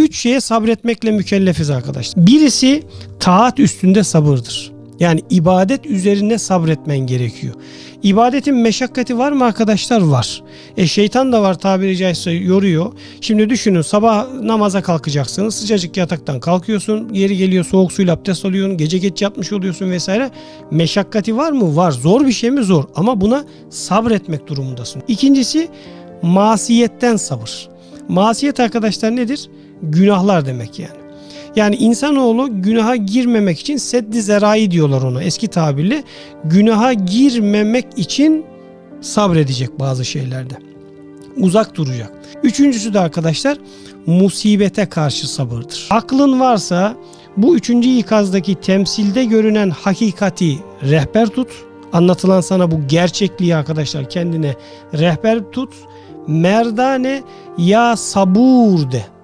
Üç şeye sabretmekle mükellefiz arkadaşlar. Birisi taat üstünde sabırdır. Yani ibadet üzerine sabretmen gerekiyor. İbadetin meşakkati var mı arkadaşlar? Var. E şeytan da var tabiri caizse yoruyor. Şimdi düşünün sabah namaza kalkacaksınız. Sıcacık yataktan kalkıyorsun. Yeri geliyor soğuk suyla abdest alıyorsun. Gece geç yatmış oluyorsun vesaire. Meşakkati var mı? Var. Zor bir şey mi? Zor. Ama buna sabretmek durumundasın. İkincisi masiyetten sabır. Masiyet arkadaşlar nedir? Günahlar demek yani. Yani insanoğlu günaha girmemek için seddi zerai diyorlar ona eski tabirle. Günaha girmemek için sabredecek bazı şeylerde. Uzak duracak. Üçüncüsü de arkadaşlar musibete karşı sabırdır. Aklın varsa bu üçüncü ikazdaki temsilde görünen hakikati rehber tut. Anlatılan sana bu gerçekliği arkadaşlar kendine rehber tut. Merdane ya sabur de.